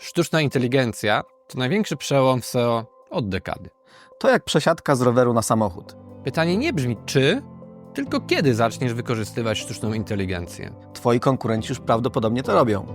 Sztuczna inteligencja to największy przełom w SEO od dekady. To jak przesiadka z roweru na samochód. Pytanie nie brzmi czy, tylko kiedy zaczniesz wykorzystywać sztuczną inteligencję. Twoi konkurenci już prawdopodobnie to robią.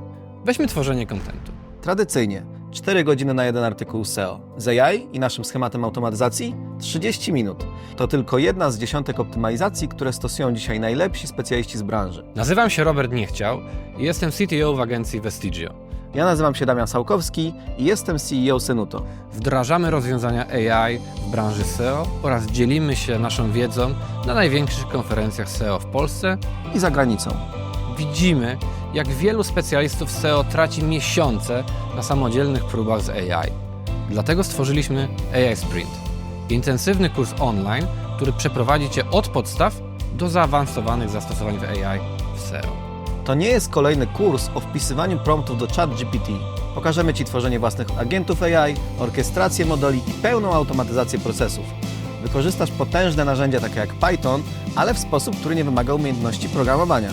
Weźmy tworzenie kontentu. Tradycyjnie 4 godziny na jeden artykuł SEO. Z AI i naszym schematem automatyzacji 30 minut. To tylko jedna z dziesiątek optymalizacji, które stosują dzisiaj najlepsi specjaliści z branży. Nazywam się Robert Niechciał i jestem CTO w agencji Vestigio. Ja nazywam się Damian Sałkowski i jestem CEO Senuto. Wdrażamy rozwiązania AI w branży SEO oraz dzielimy się naszą wiedzą na największych konferencjach SEO w Polsce. I za granicą. Widzimy, jak wielu specjalistów SEO traci miesiące na samodzielnych próbach z AI. Dlatego stworzyliśmy AI Sprint. Intensywny kurs online, który przeprowadzi Cię od podstaw do zaawansowanych zastosowań w AI w SEO. To nie jest kolejny kurs o wpisywaniu promptów do ChatGPT. Pokażemy Ci tworzenie własnych agentów AI, orkiestrację modeli i pełną automatyzację procesów. Wykorzystasz potężne narzędzia takie jak Python, ale w sposób, który nie wymaga umiejętności programowania.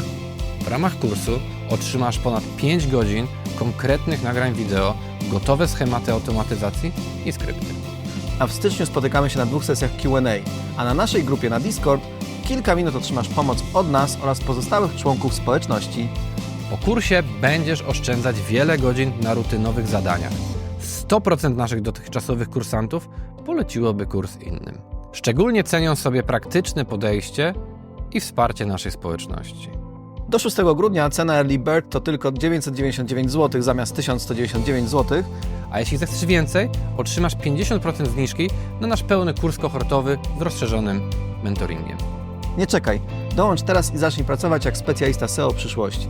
W ramach kursu otrzymasz ponad 5 godzin konkretnych nagrań wideo, gotowe schematy automatyzacji i skrypty. A w styczniu spotykamy się na dwóch sesjach QA, a na naszej grupie na Discord kilka minut otrzymasz pomoc od nas oraz pozostałych członków społeczności. Po kursie będziesz oszczędzać wiele godzin na rutynowych zadaniach. 100% naszych dotychczasowych kursantów poleciłoby kurs innym. Szczególnie cenią sobie praktyczne podejście i wsparcie naszej społeczności. Do 6 grudnia cena Early Bird to tylko 999 zł zamiast 1199 zł. A jeśli zechcesz więcej, otrzymasz 50% zniżki na nasz pełny kurs kohortowy z rozszerzonym mentoringiem. Nie czekaj, dołącz teraz i zacznij pracować jak specjalista SEO przyszłości.